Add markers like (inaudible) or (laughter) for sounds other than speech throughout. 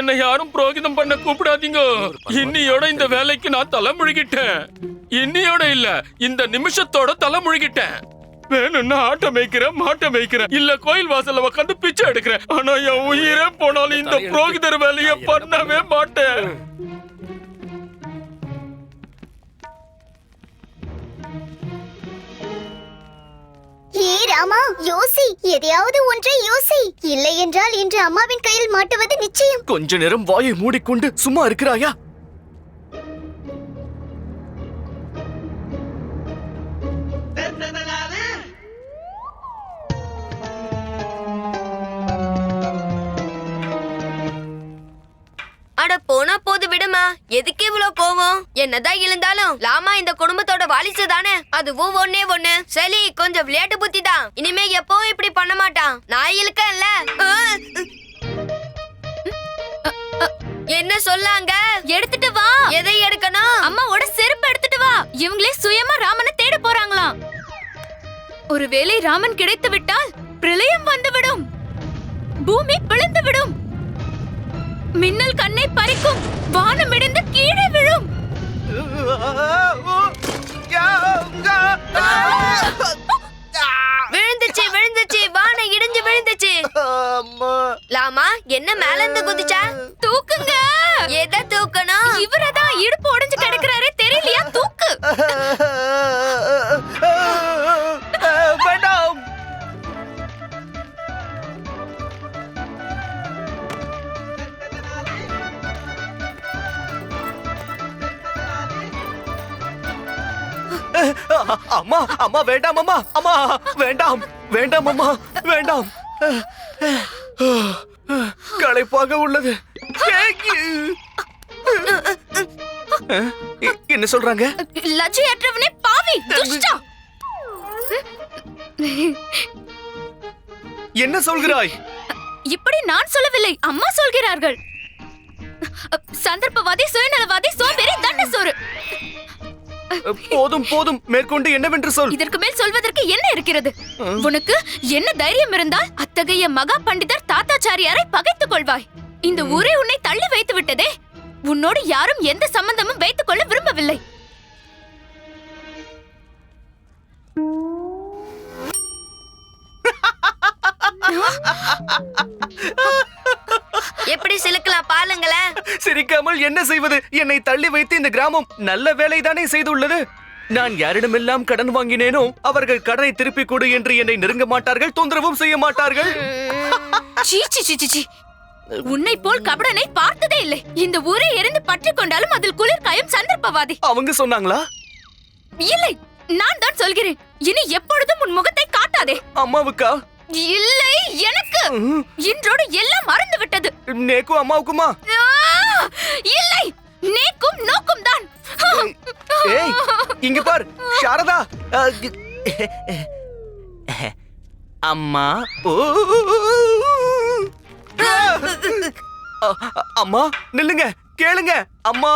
என்னை யாரும் புரோகிதம் பண்ண கூப்பிடாதீங்க. இன்னியோட இந்த வேலைக்கு நான் தலை முழுகிட்டேன் இன்னியோட இல்ல இந்த நிமிஷத்தோட தலை முழுகிட்டேன் வேணும்னா ஆட்டம் மேய்க்கிறேன் மாட்டம் மேய்க்கிறேன். இல்ல கோயில் வாசல்ல உட்காந்து பிச்சை எடுக்கிறேன். ஆனா என் உயிரே போனாலும் இந்த புரோகிதர் வேலையை பண்ணவே மாட்டேன். ஏ ராமா யோசி. எதையாவது ஒன்றை யோசி. இல்லை என்றால் இன்று அம்மாவின் கையில் மாட்டுவது நிச்சயம். கொஞ்ச நேரம் வாயை மூடிக்கொண்டு சும்மா இருக்கிறாயா? அட போனா போது விடுமா. எதுக்கு இவ்வளவு கோவம்? என்னதான் இருந்தாலும் லாமா இந்த குடும்பத்தோட வாலிசு தானே? அதுவும் ஒன்னே ஒண்ணு. சரி கொஞ்சம் விளையாட்டு புத்தி தான். இனிமே எப்பவும் இப்படி பண்ண மாட்டான். நான் இழுக்கல என்ன சொல்லாங்க? எடுத்துட்டு வா. எதை எடுக்கணும்? அம்மாவோட செருப்பு எடுத்துட்டு வா. இவங்களே சுயமா ராமனை தேட போறாங்களாம். ஒருவேளை ராமன் கிடைத்து விட்டால் பிரளயம் வந்துவிடும். பூமி பிளந்து விடும் மின்னல் கண்ணை பறிக்கும். வானம் இடிந்து கீழே விழும். லாமா என்ன மேல இருந்து குதிச்சா? தூக்குங்க. எதை தூக்கணும்? இவரதான் இடுப்பு உடைஞ்சு கிடக்குறாரு தெரியலையா? தூக்கு. வேண்டாம். அம்மா அம்மா வேண்டாம் அம்மா அம்மா வேண்டாம் வேண்டாம் அம்மா வேண்டாம். களைப்பாக உள்ளது. என்ன சொல்றாங்க? லஜ்ஜையற்றவனே பாவி துஷ்டா. என்ன சொல்கிறாய்? இப்படி நான் சொல்லவில்லை அம்மா சொல்கிறார்கள். சந்தர்ப்பவாதி சுயநலவாதி சோம்பேறி தண்ட சோறு போதும் போதும். மேற்கொண்டு என்னவென்று சொல். இதற்கு மேல் சொல்வதற்கு என்ன இருக்கிறது? உனக்கு என்ன தைரியம் இருந்தால் அத்தகைய மகா பண்டிதர் தாத்தாச்சாரியாரை பகைத்துக் கொள்வாய். இந்த ஊரே உன்னை தள்ளி வைத்து விட்டதே. உன்னோடு யாரும் எந்த சம்பந்தமும் வைத்துக் கொள்ள விரும்பவில்லை. (laughs) எப்படி சிலுக்கலாம் பாலுங்களேன் சிரிக்காமல் என்ன செய்வது? என்னை தள்ளி வைத்து இந்த கிராமம் நல்ல வேலைதானே செய்துள்ளது? நான் யாரிடமெல்லாம் கடன் வாங்கினேனோ அவர்கள் கடனை திருப்பிக் கொடு என்று என்னை நெருங்க மாட்டார்கள் தொந்தரவும் செய்ய மாட்டார்கள். உன்னை போல் கபடனை பார்த்ததே இல்லை. இந்த ஊரை எரிந்து பற்றி கொண்டாலும் அதில் குளிர் காயும் சந்தர்ப்பவாதி. அவங்க சொன்னாங்களா? இல்லை நான் தான் சொல்கிறேன். இனி எப்பொழுதும் உன் முகத்தை காட்டாதே. அம்மாவுக்கா? இல்லை எனக்கு. இன்றோடு எல்லாம் மறந்து விட்டது நேக்கும் அம்மாவுக்குமா! இல்லை நேக்கும் நோக்கும் தான். ஏய் இங்க பார் சாரதா. அம்மா அம்மா நில்லுங்க கேளுங்க அம்மா.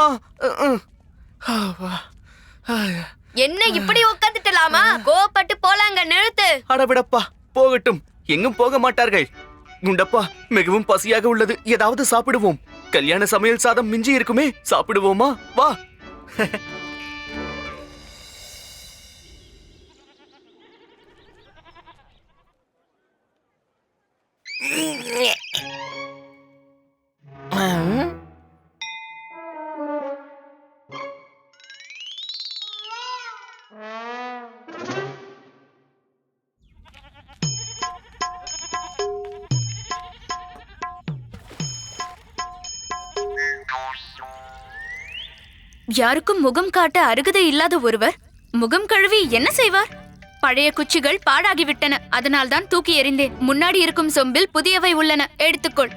என்ன இப்படி உட்காந்துட்டலாமா கோவப்பட்டு போலாங்க நிறுத்து. அடவிடப்பா போகட்டும். எங்கும் போக மாட்டார்கள். குண்டப்பா மிகவும் பசியாக உள்ளது. ஏதாவது சாப்பிடுவோம். கல்யாண சமையல் சாதம் மிஞ்சி இருக்குமே. சாப்பிடுவோமா? வா. (laughs) யாருக்கும் முகம் காட்ட அருகதை இல்லாத ஒருவர் முகம் கழுவி என்ன செய்வார்? பழைய குச்சிகள் பாழாகிவிட்டன. அதனால்தான் தூக்கி எறிந்தேன். முன்னாடி இருக்கும் சொம்பில் புதியவை உள்ளன. எடுத்துக்கொள்.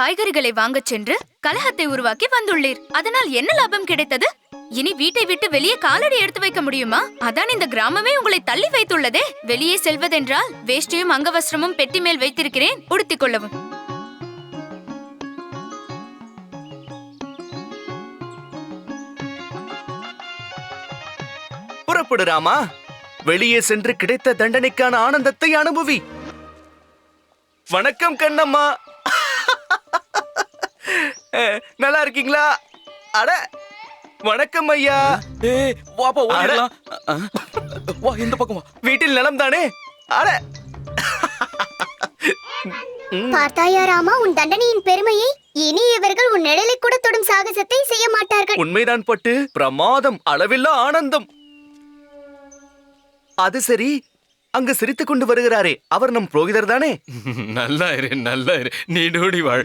காய்கறிகளை வாங்கச் சென்று கலகத்தை உருவாக்கி வந்துள்ளீர். அதனால் என்ன லாபம் கிடைத்தது? இனி வீட்டை விட்டு வெளியே காலடி எடுத்து வைக்க முடியுமா? அதான் இந்த கிராமமே உங்களை தள்ளி வைத்துள்ளதே. வெளியே செல்வதென்றால் வேஷ்டியும் அங்கவஸ்திரமும் பெட்டி மேல் வைத்திருக்கிறேன். உடுத்திக் கொள்ளவும். புறப்படு ராமா. வெளியே சென்று கிடைத்த தண்டனைக்கான ஆனந்தத்தை அனுபவி. வணக்கம் கண்ணம்மா. நல்லா இருக்கீங்களா? அட வணக்கம் ஐயா. ஏய் வாப்பா ஓடிடலாம் வா இந்த பக்கம் வா. வீட்டில் நலம் தானே? அட. பார்த்தாயா ராமா உன் தண்டனையின் பெருமையை? இனி இவர்கள் உன் நிழலை கூட தொடும் சாகசத்தை செய்ய மாட்டார்கள். உண்மைதான் பட்டு பிரமாதம் அளவில்லா ஆனந்தம். அது சரி அங்கு சிரித்துக் கொண்டு வருகிறாரே அவர் நம் புரோகிதர் தானே? (laughs) நல்லா இரு நல்லா இரு நீ டோடி வாழ்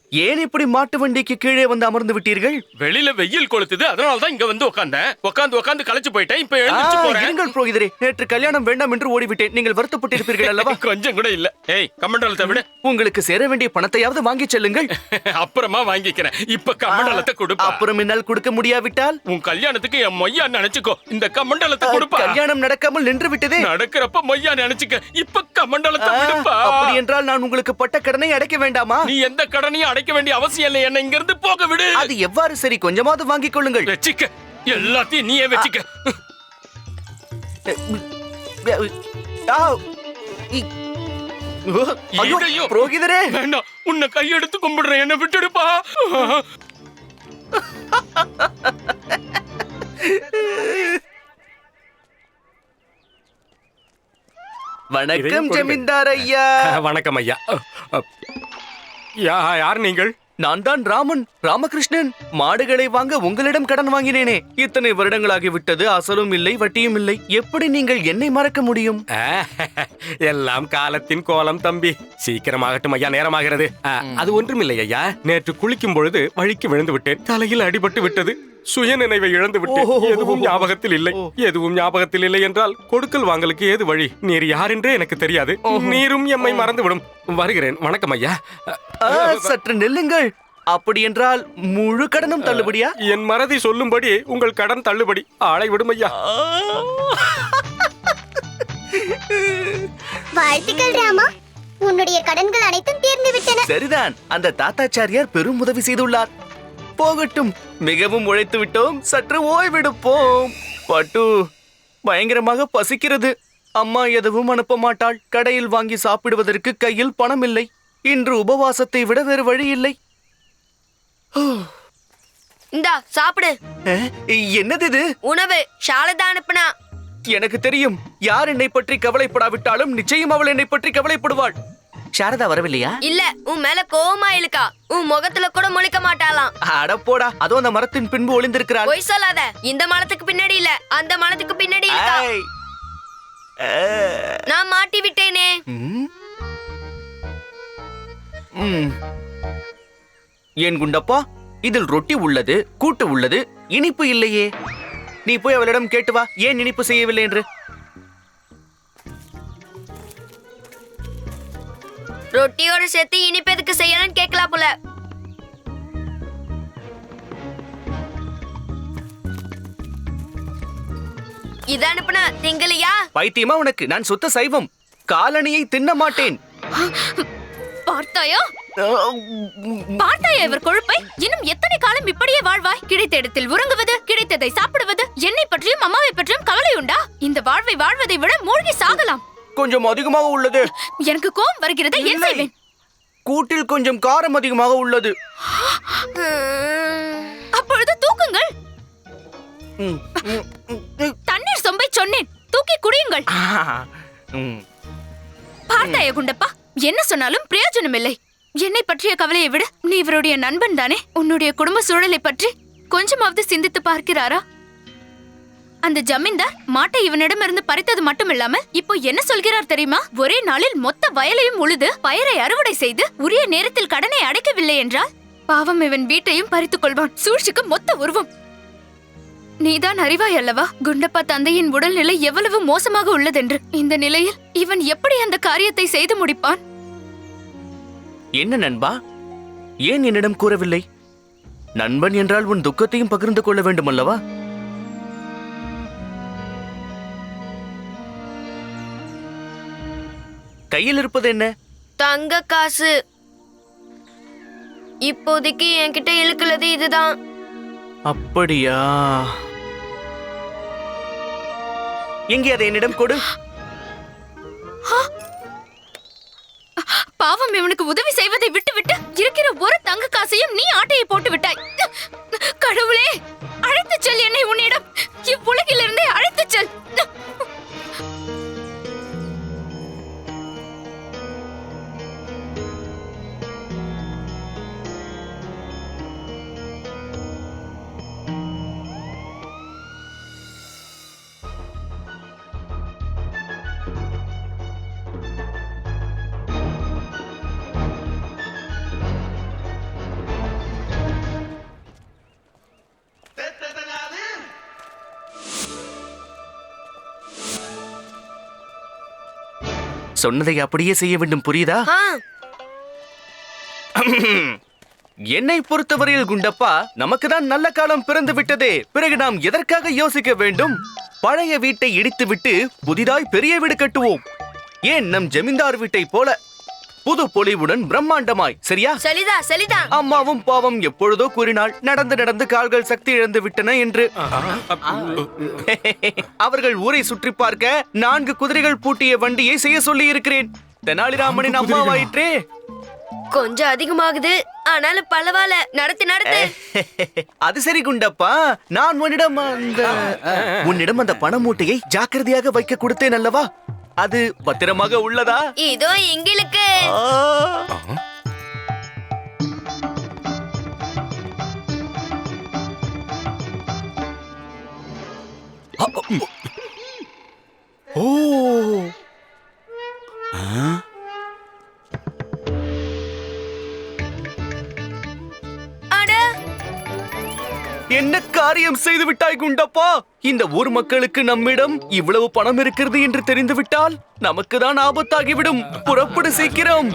ஏன் இப்படி மாட்டு வண்டிக்கு கீழே வந்து அமர்ந்து விட்டீர்கள்? வெளியில வெயில் கொளுத்துது அதனால தான் இங்க வந்து உட்கார்ந்தேன் உட்காந்து உட்காந்து களைச்சு போயிட்டேன் இப்ப எழுந்திருச்சு ஆ, போறேன். இருங்கள் புரோகிதரே. நேற்று கல்யாணம் வேண்டாம் என்று ஓடிவிட்டேன். நீங்கள் வருத்தப்பட்டிருப்பீர்கள் (laughs) அல்லவா? கொஞ்சம் கூட இல்ல. ஏய் கமண்டலத்தை விட. உங்களுக்கு சேர வேண்டிய பணத்தையாவது வாங்கிச் செல்லுங்கள். (laughs) அப்புறமா வாங்கிக்கிறேன். இப்ப கமண்டலத்தை கொடுப்பா. அப்புறம் என்னால் கொடுக்க முடியாவிட்டால்? உன் கல்யாணத்துக்கு என் மொய்யா நினைச்சுக்கோ. இந்த கமண்டலத்தை கொடுப்பா. கல்யாணம் நடக்காமல் நின்று விட்டதே. நடக்கிறப்ப மொய்யா நினைச்சுக்க. இப்ப கமண்டலத்தை விடுப்பா. அப்படி என்றால் நான் உங்களுக்கு பட்ட கடனை அடைக்க வேண்டாமா? நீ எந்த கடனையும் அடைக்க வேண்டிய அவசியம் இல்லை. என்ன இங்க இருந்து போக விடு. அது எவ்வாறு சரி? கொஞ்சமாவது வாங்கிக் கொள்ளுங்கள். வச்சுக்க. எல்லாத்தையும் நீயே வச்சுக்க. ஐயோ. புரோகிதரே. வேண்டாம். உன்னை கையெடுத்து கும்பிடுறேன். என்ன விட்டுடுப்பா. வணக்கம். ஜமீன்தார் ஐயா. வணக்கம் ஐயா. யார் நீங்கள்? நான் தான் ராமன் ராமகிருஷ்ணன். மாடுகளை வாங்க உங்களிடம் கடன் வாங்கினேனே. இத்தனை வருடங்களாகி விட்டது அசலும் இல்லை வட்டியும் இல்லை. எப்படி நீங்கள் என்னை மறக்க முடியும்? எல்லாம் காலத்தின் கோலம் தம்பி. சீக்கிரமாகட்டும் ஐயா நேரமாகிறது. அது ஒன்றுமில்லை ஐயா. நேற்று குளிக்கும் பொழுது வழிக்கு விழுந்து விட்டேன். தலையில் அடிபட்டு விட்டது. சுய நினைவை இழந்து விட்டேன் ஓஹோ. எதுவும் ஞாபகத்தில் இல்லை. எதுவும் ஞாபகத்தில் இல்லை என்றால் கொடுக்கல் வாங்கலுக்கு ஏது வழி? நீர் யார் என்றே எனக்கு தெரியாது. நீரும் எம்மை மறந்துவிடும். வருகிறேன். வணக்கம் ஐயா. சற்று நில்லுங்கள். அப்படி என்றால் முழு கடனும் தள்ளுபடியா? என் மறதி சொல்லும்படி உங்கள் கடன் தள்ளுபடி. ஆளை விடும் ஐயா. வாழ்த்துக்கள் ராமா. உன்னுடைய கடன்கள் அனைத்தும் தீர்ந்து விட்டன. சரிதான். அந்த தாத்தாச்சாரியார் பெரும் உதவி செய்துள்ளார். போகட்டும். மிகவும் உழைத்து விட்டோம் சற்று ஓய்வெடுப்போம். பட்டு பயங்கரமாக பசிக்கிறது. அம்மா எதுவும் அனுப்ப மாட்டாள். கடையில் வாங்கி சாப்பிடுவதற்கு கையில் பணம் இல்லை இன்று உபவாசத்தை விட வேறு வழி இல்லை. இந்தா சாப்பிடு. என்னது இது? உணவு. ஷாலதா அனுப்புனா. எனக்கு தெரியும். யார் என்னை பற்றி கவலைப்படாவிட்டாலும் நிச்சயம் அவள் என்னை பற்றி கவலைப்படுவாள். சாரதா வரவில்லையா? இல்ல உன் மேல கோவமா இழுக்கா. உன் முகத்துல கூட முழிக்க மாட்டாளாம். அட போடா அதோ அந்த மரத்தின் பின்பு ஒளிந்திருக்கிறாள். பொய் சொல்லாத. இந்த மலத்துக்கு பின்னாடி இல்ல. அந்த மலத்துக்கு பின்னாடி இருக்கா. நான் மாட்டி விட்டேனே. ம். ம். ஏன் குண்டப்பா? இதில் ரொட்டி உள்ளது கூட்டு உள்ளது இனிப்பு இல்லையே. நீ போய் அவளிடம் கேட்டு வா. ஏன் இனிப்பு செய்யவில்லை என்று? ரொட்டியோட சேர்த்து இனிப்பு எதுக்கு செய்யணும்னு கேட்கலாம் போல. இத அனுப்புனா திங்கலையா? பைத்தியமா உனக்கு. நான் சுத்த சைவம். காலணியை தின்ன மாட்டேன். பார்த்தாயா? பார்த்தாயா இவர் கொழுப்பை? இன்னும் எத்தனை காலம் இப்படியே வாழ்வாய்? கிடைத்த இடத்தில் உறங்குவது கிடைத்ததை சாப்பிடுவது என்னை பற்றியும் அம்மாவை பற்றியும் கவலை உண்டா? இந்த வாழ்வை வாழ்வதை விட மூழ்கி சாகலாம். கொஞ்சம் அதிகமாக உள்ளது. எனக்கு கோபம் வருகிறது என்ன. செய்வேன்? கூட்டில் கொஞ்சம் காரம் அதிகமாக உள்ளது. அப்பொழுது தூக்குங்கள். தண்ணீர் சொம்பை சொன்னேன். தூக்கி குடியுங்கள். பார்த்தாயா குண்டப்பா? என்ன சொன்னாலும் பிரயோஜனம் இல்லை என்னை பற்றிய கவலையை விட நீ இவருடைய நண்பன் தானே? உன்னுடைய குடும்ப சூழலை பற்றி கொஞ்சமாவது சிந்தித்து பார்க்கிறாரா? அந்த ஜமீன்தார் மாட்டை இவனிடமிருந்து பறித்தது மட்டும் இப்போ என்ன சொல்கிறார் தெரியுமா? ஒரே நாளில் மொத்த வயலையும் உழுது பயிரை அறுவடை செய்து உரிய நேரத்தில் கடனை அடைக்கவில்லை என்றால்? பாவம் இவன் வீட்டையும் பறித்துக் கொள்வான். சூழ்ச்சிக்கு மொத்த உருவம். நீதான் அறிவாய் அல்லவா? குண்டப்பா தந்தையின் உடல்நிலை எவ்வளவு மோசமாக உள்ளதென்று. இந்த நிலையில் இவன் எப்படி அந்த காரியத்தை செய்து முடிப்பான்? என்ன நண்பா? ஏன் என்னிடம் கூறவில்லை? நண்பன் என்றால் உன் துக்கத்தையும் பகிர்ந்து கொள்ள வேண்டும் அல்லவா கையில் இருப்பது என்ன? தங்க காசு. இப்போதைக்கு என்கிட்ட இழுக்கிறது இதுதான். அப்படியா? எங்கே அதை என்னிடம் கொடு. பாவம் இவனுக்கு உதவி செய்வதை விட்டுவிட்டு இருக்கிற ஒரு தங்க சொன்னதை அப்படியே செய்ய வேண்டும் புரியுதா? (clears throat) என்னை பொறுத்தவரையில் குண்டப்பா நமக்கு தான் நல்ல காலம் பிறந்து விட்டதே. பிறகு நாம் எதற்காக யோசிக்க வேண்டும்? பழைய வீட்டை இடித்துவிட்டு புதிதாய் பெரிய வீடு கட்டுவோம். ஏன் நம் ஜமீன்தார் வீட்டை போல புது பொலிவுடன் பிரம்மாண்டமாய் சரியா? சரிதா சரிதா. அம்மாவும் பாவம் எப்பொழுதோ கூறினாள் நடந்து நடந்து கால்கள் சக்தி இழந்து விட்டன என்று. (laughs) அவர்கள் ஊரை சுற்றி பார்க்க நான்கு குதிரைகள் பூட்டிய வண்டியை செய்ய சொல்லி இருக்கிறேன் தெனாலிராமனின் அம்மாவாயிற்றே. கொஞ்சம் அதிகமாகுது ஆனாலும் பரவாயில்ல நடத்து நடத்து. (laughs) அது சரி குண்டப்பா நான் உன்னிடம் அந்த உன்னிடம் அந்த பண மூட்டையை ஜாக்கிரதையாக வைக்க கொடுத்தேன் அல்லவா? அது பத்திரமாக உள்ளதா? இதோ எங்களுக்கு. காரியம் செய்து விட்டாய் குண்டப்பா. இந்த ஊர் மக்களுக்கு நம்மிடம் இவ்வளவு பணம் இருக்கிறது என்று தெரிந்து விட்டால் நமக்கு தான் ஆபத்தாகிவிடும். புறப்படு சீக்கிரம்.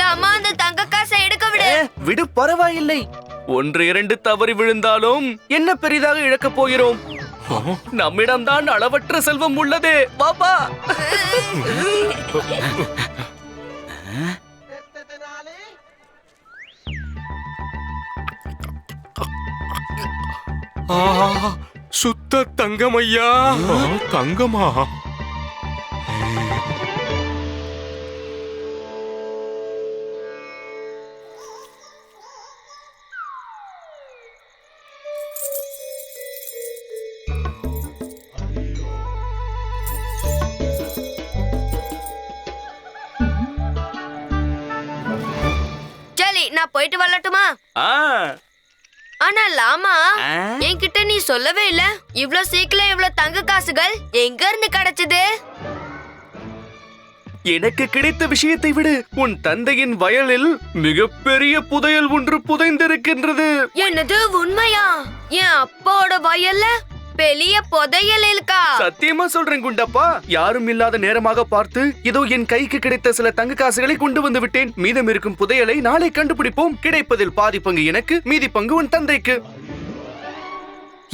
லாமா அந்த தங்க காசை எடுக்க விடு. விடு பரவாயில்லை. ஒன்று இரண்டு தவறி விழுந்தாலும் என்ன பெரிதாக இழக்கப் போகிறோம்? நம்மிடம்தான் அளவற்ற செல்வம் உள்ளதே. பாப்பா சுத்த தங்கம் ஐயா தங்கமா? சரி நான் போயிட்டு வரட்டுமா? ஆ, ஆனா லாமா. என்கிட்ட நீ சொல்லவே இல்ல. இவ்ளோ சீக்கிரம் இவ்ளோ தங்க காசுகள் எங்க இருந்து கிடைச்சது? எனக்கு கிடைத்த விஷயத்தை விடு உன் தந்தையின் வயலில் மிகப்பெரிய புதையல் ஒன்று புதைந்திருக்கின்றது. என்னது உண்மையா? என் அப்பாவோட வயல்ல பெரிய புதையல் இருக்கா? சத்தியமா சொல்றேன் குண்டப்பா. யாரும் இல்லாத நேரமாக பார்த்து இதோ என் கைக்கு கிடைத்த சில தங்க காசுகளை கொண்டு வந்து விட்டேன். மீதம் இருக்கும் புதையலை நாளை கண்டுபிடிப்போம். கிடைப்பதில் பாதி பங்கு எனக்கு மீதி பங்கு உன் தந்தைக்கு.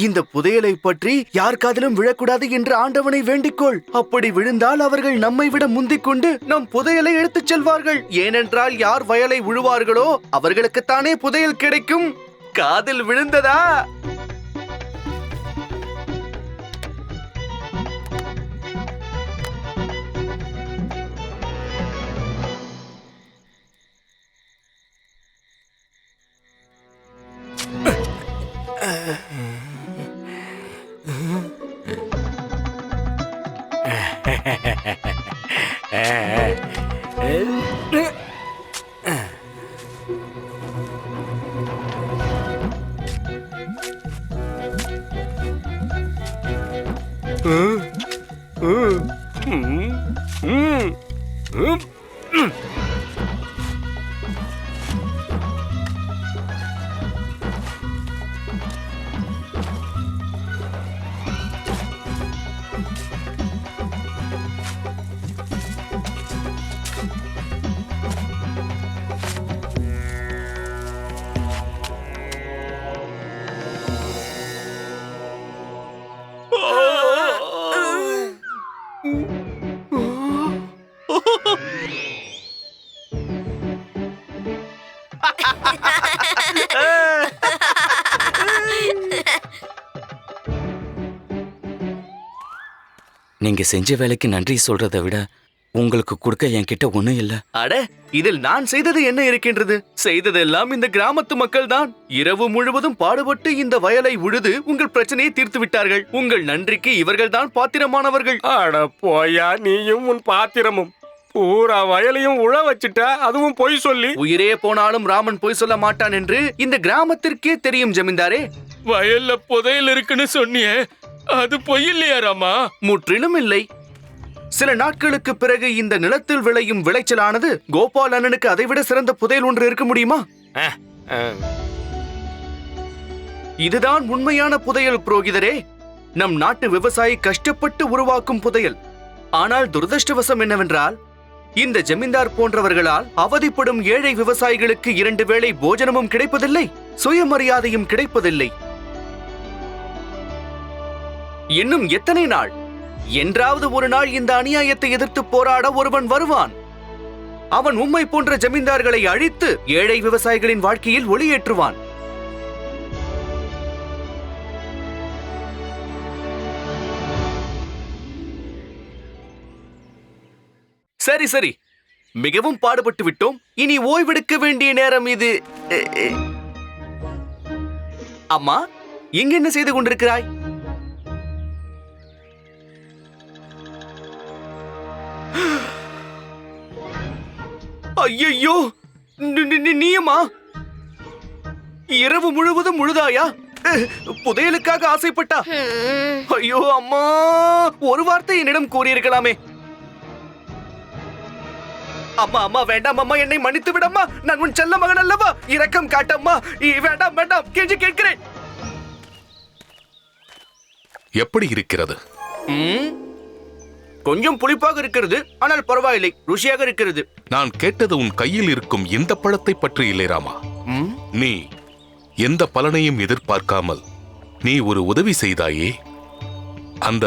இந்த புதையலை பற்றி யார் காதிலும் விழக்கூடாது என்று ஆண்டவனை வேண்டிக்கொள். அப்படி விழுந்தால் அவர்கள் நம்மை விட முந்திக் கொண்டு நம் புதையலை எடுத்துச் செல்வார்கள். ஏனென்றால் யார் வயலை உழுவார்களோ அவர்களுக்குத்தானே புதையல் கிடைக்கும். காதில் விழுந்ததா? நீங்க செஞ்ச வேலைக்கு நன்றி சொல்றதை விட உங்களுக்கு கொடுக்க என்கிட்ட ஒண்ணும் இல்ல. அட இதில் நான் செய்தது என்ன இருக்கின்றது? செய்ததெல்லாம் இந்த கிராமத்து மக்கள் தான் இரவு முழுவதும் பாடுபட்டு இந்த வயலை உழுது உங்கள் பிரச்சனையை தீர்த்து விட்டார்கள். உங்கள் நன்றிக்கு இவர்கள்தான் பாத்திரமானவர்கள். அட போயா நீயும் உன் பாத்திரமும். பூரா வயலையும் உழ வச்சுட்ட அதுவும் பொய் சொல்லி. உயிரே போனாலும் ராமன் பொய் சொல்ல மாட்டான் என்று இந்த கிராமத்திற்கே தெரியும் ஜமீன்தாரே. வயல்ல புதையல் இருக்குன்னு சொன்னியே அது பொய் இல்லையா ராமா? முற்றிலும் இல்லை. சில நாட்களுக்கு பிறகு இந்த நிலத்தில் விளையும் விளைச்சலானது கோபால் அண்ணனுக்கு அதைவிட சிறந்த புதையல் ஒன்று இருக்க முடியுமா. இதுதான் உண்மையான புதையல் புரோகிதரே. நம் நாட்டு விவசாயி கஷ்டப்பட்டு உருவாக்கும் புதையல். ஆனால் துரதிருஷ்டவசம் என்னவென்றால் இந்த ஜமீன்தார் போன்றவர்களால் அவதிப்படும் ஏழை விவசாயிகளுக்கு இரண்டு வேளை போஜனமும் கிடைப்பதில்லை சுயமரியாதையும் கிடைப்பதில்லை. இன்னும் எத்தனை நாள்? என்றாவது ஒரு நாள் இந்த அநியாயத்தை எதிர்த்து போராட ஒருவன் வருவான். அவன் உம்மை போன்ற ஜமீன்தார்களை அழித்து ஏழை விவசாயிகளின் வாழ்க்கையில் ஒளியேற்றுவான். சரி சரி. மிகவும் பாடுபட்டு விட்டோம். இனி ஓய்வெடுக்க வேண்டிய நேரம் இது. அம்மா இங்க என்ன செய்து கொண்டிருக்கிறாய்? ஐயையோ நீயுமா இரவு முழுவதும் முழுதாயா புதையலுக்காக ஆசைப்பட்டா? ஐயோ அம்மா ஒரு வார்த்தை என்னிடம் கூறியிருக்கலாமே. அம்மா அம்மா வேண்டாம் அம்மா என்னை மன்னித்து விடம்மா. நான் உன் செல்ல மகன் அல்லவா? இரக்கம் காட்டம்மா. வேண்டாம் வேண்டாம் கெஞ்சி கேட்கிறேன். எப்படி இருக்கிறது? கொஞ்சம் புளிப்பாக இருக்கிறது ஆனால் பரவாயில்லை ருசியாக இருக்கிறது. நான் கேட்டது உன் கையில் இருக்கும் இந்த பழத்தை பற்றி இல்லை ராமா? நீ எந்த பலனையும் எதிர்பார்க்காமல் நீ ஒரு உதவி செய்தாயே? அந்த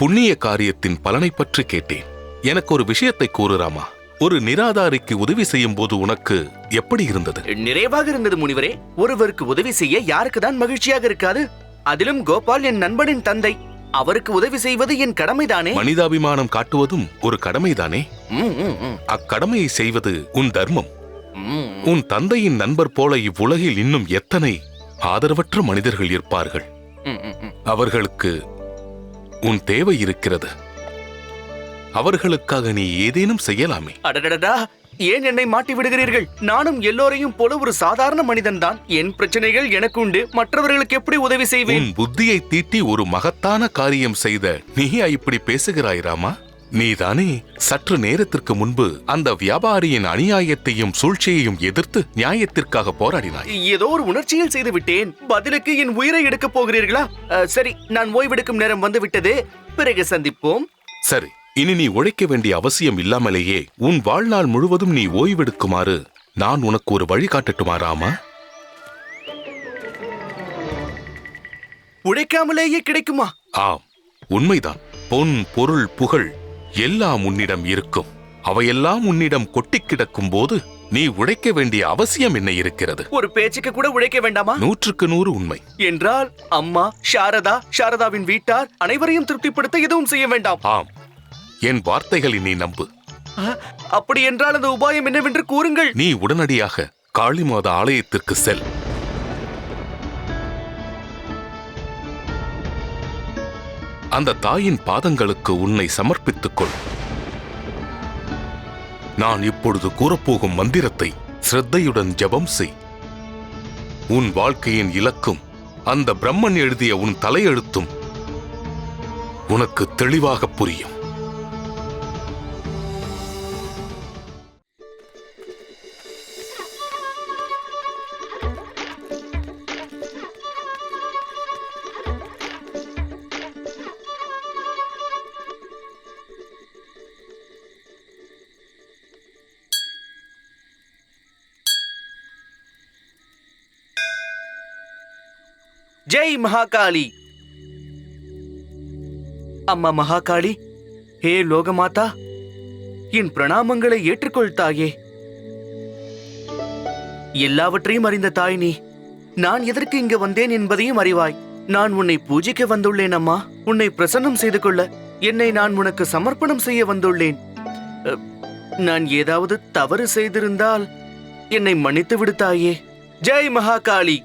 புண்ணிய காரியத்தின் பலனை பற்றி கேட்டேன். எனக்கு ஒரு விஷயத்தை கூறு ராமா. ஒரு நிராதாரிக்கு உதவி செய்யும் போது உனக்கு எப்படி இருந்தது? நிறைவாக இருந்தது முனிவரே. ஒருவருக்கு உதவி செய்ய யாருக்கு தான் மகிழ்ச்சியாக இருக்காது? அதிலும் கோபால் என் நண்பனின் தந்தை. அவருக்கு உதவி செய்வது என் கடமைதானே? மனிதாபிமானம் காட்டுவதும் ஒரு கடமைதானே? அக்கடமையை செய்வது உன் தர்மம். உன் தந்தையின் நண்பர் போல இவ்வுலகில் இன்னும் எத்தனை ஆதரவற்ற மனிதர்கள் இருப்பார்கள். அவர்களுக்கு உன் தேவை இருக்கிறது. அவர்களுக்காக நீ ஏதேனும் செய்யலாமே. ஏன் என்னை மாட்டி விடுகிறீர்கள்? நானும் எல்லோரையும் போல ஒரு சாதாரண மனிதன்தான். என் பிரச்சனைகள் எனக்கு உண்டு. மற்றவர்களுக்கு எப்படி உதவி செய்வேன்? புத்தியை தீட்டி ஒரு மகத்தான காரியம் செய்த நீயா இப்படி பேசுகிறாய் ராமா? நீதானே சற்று நேரத்திற்கு முன்பு அந்த வியாபாரியின் அநியாயத்தையும் சூழ்ச்சியையும் எதிர்த்து நியாயத்திற்காக போராடினாய். ஏதோ ஒரு உணர்ச்சியில் செய்து விட்டேன். பதிலுக்கு என் உயிரை எடுக்கப் போகிறீர்களா? சரி நான் ஓய்வெடுக்கும் நேரம் வந்து விட்டது. பிறகு சந்திப்போம். சரி இனி நீ உழைக்க வேண்டிய அவசியம் இல்லாமலேயே உன் வாழ்நாள் முழுவதும் நீ ஓய்வெடுக்குமாறு நான் உனக்கு ஒரு வழி காட்டட்டுமா ராமா உழைக்காமலேயே கிடைக்குமா? ஆம் உண்மைதான். பொன் பொருள் புகழ் எல்லாம் உன்னிடம் இருக்கும். அவையெல்லாம் உன்னிடம் கொட்டிக் கிடக்கும் போது நீ உழைக்க வேண்டிய அவசியம் என்ன இருக்கிறது. ஒரு பேச்சுக்கு கூட உழைக்க வேண்டாமா? நூற்றுக்கு நூறு உண்மை. என்றால் அம்மா சாரதா சாரதாவின் வீட்டார் அனைவரையும் திருப்திப்படுத்த எதுவும் செய்ய வேண்டாம். ஆம் என் வார்த்தைகளை நீ நம்பு. அப்படி என்றால் அந்த உபாயம் என்னவென்று கூறுங்கள். நீ உடனடியாக காளிமாதா ஆலயத்திற்கு செல். அந்த தாயின் பாதங்களுக்கு உன்னை சமர்ப்பித்துக் கொள். நான் இப்பொழுது கூறப்போகும் மந்திரத்தை சிரத்தையுடன் ஜெபம் செய். உன் வாழ்க்கையின் இலக்கும் அந்த பிரம்மன் எழுதிய உன் தலையெழுத்தும் உனக்கு தெளிவாக புரியும். ஜெய் மகாகாளி. அம்மா மகாகாளி ஹே லோகமாதா என் பிரணாமங்களை ஏற்றுக்கொள் தாயே. எல்லாவற்றையும் அறிந்த தாய் நீ நான் எதற்கு இங்கு வந்தேன் என்பதையும் அறிவாய். நான் உன்னை பூஜிக்க வந்துள்ளேன் அம்மா. உன்னை பிரசன்னம் செய்து கொள்ள என்னை நான் உனக்கு சமர்ப்பணம் செய்ய வந்துள்ளேன். நான் ஏதாவது தவறு செய்திருந்தால் என்னை மன்னித்து விடுத்தாயே ஜெய் மகாகாளி.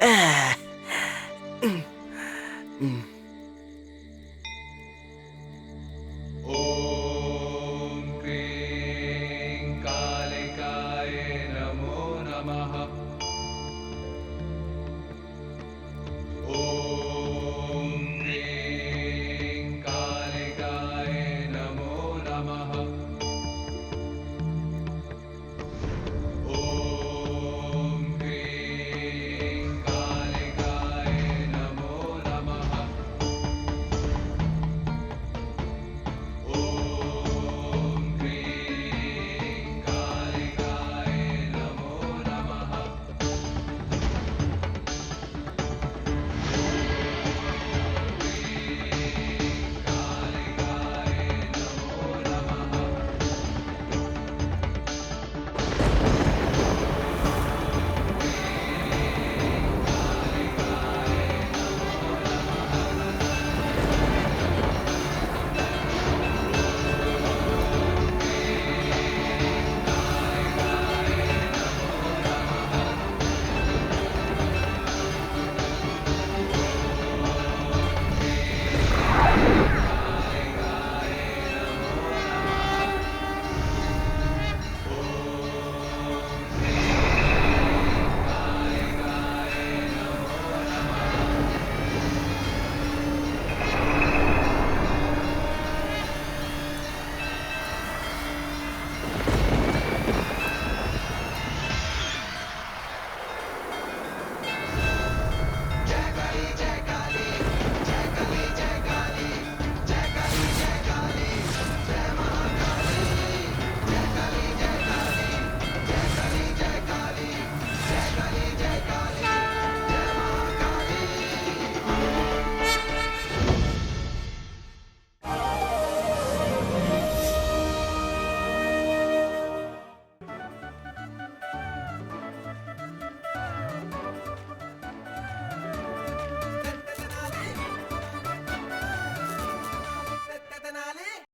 ம். ம்.